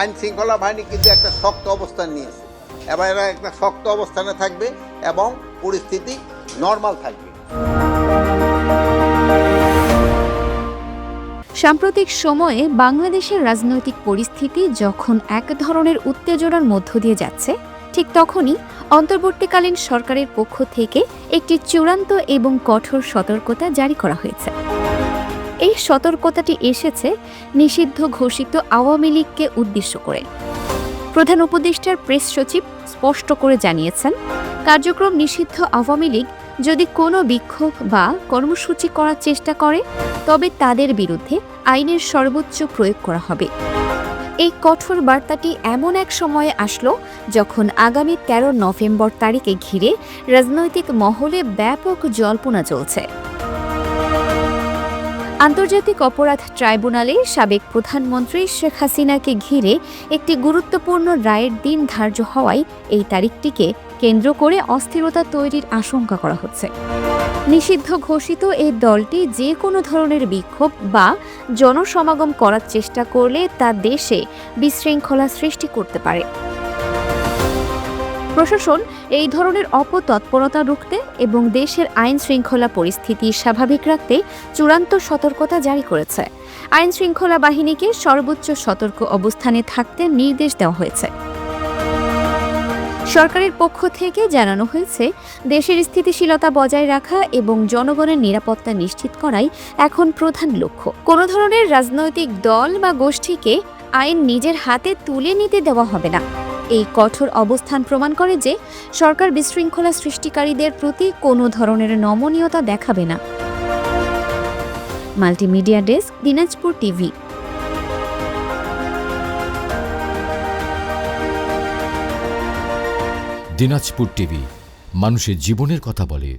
আইন শৃঙ্খলা বাহিনী কিন্তু একটা শক্ত অবস্থান নিয়েছে। এবার এরা একটা শক্ত অবস্থানে থাকবে এবং পরিস্থিতি নর্মাল থাকবে। সাম্প্রতিক সময়ে বাংলাদেশের রাজনৈতিক পরিস্থিতি যখন এক ধরনের উত্তেজনার মধ্য দিয়ে যাচ্ছে, ঠিক তখনই অন্তর্বর্তীকালীন সরকারের পক্ষ থেকে একটি চূড়ান্ত এবং কঠোর সতর্কতা জারি করা হয়েছে। এই সতর্কতাটি এসেছে নিষিদ্ধ ঘোষিত আওয়ামী লীগকে উদ্দেশ্য করে। প্রধান উপদেষ্টার প্রেস সচিব স্পষ্ট করে জানিয়েছেন, কার্যক্রম নিষিদ্ধ আওয়ামী লীগ যদি কোনো বিক্ষোভ বা কর্মসূচি করার চেষ্টা করে, তবে তাদের বিরুদ্ধে আইনের সর্বোচ্চ প্রয়োগ করা হবে। এই কঠোর বার্তাটি এমন এক সময়ে আসলো যখন আগামী তেরো নভেম্বর তারিখে ঘিরে রাজনৈতিক মহলে ব্যাপক জল্পনা চলছে। আন্তর্জাতিক অপরাধ ট্রাইব্যুনালে সাবেক প্রধানমন্ত্রী শেখ হাসিনাকে ঘিরে একটি গুরুত্বপূর্ণ রায়ের দিন ধার্য হওয়ায় এই তারিখটিকে কেন্দ্র করে অস্থিরতা তৈরির আশঙ্কা করা হচ্ছে। নিষিদ্ধ ঘোষিত এই দলটি যে কোনো ধরনের বিক্ষোভ বা জনসমাগম করার চেষ্টা করলে তা দেশে বিশৃঙ্খলা সৃষ্টি করতে পারে। প্রশাসন এই ধরনের অপতৎপরতা রুখতে এবং দেশের আইন শৃঙ্খলা পরিস্থিতি স্বাভাবিক রাখতে চূড়ান্ত সতর্কতা জারি করেছে। আইন শৃঙ্খলা বাহিনীকে সর্বোচ্চ সতর্ক অবস্থানে থাকতে নির্দেশ দেওয়া হয়েছে। সরকারের পক্ষ থেকে জানানো হয়েছে, দেশের স্থিতিশীলতা বজায় রাখা এবং জনগণের নিরাপত্তা নিশ্চিত করাই এখন প্রধান লক্ষ্য। কোনো ধরনের রাজনৈতিক দল বা গোষ্ঠীকে আইন নিজের হাতে তুলে নিতে দেওয়া হবে না। এই কঠোর অবস্থান প্রমাণ করে যে সরকার বিশৃঙ্খলা সৃষ্টিকারীদের প্রতি কোনো ধরনের নমনীয়তা দেখাবে না। Multimedia desk, Dinajpur TV. Dinajpur TV, মানুষের জীবনের কথা বলে।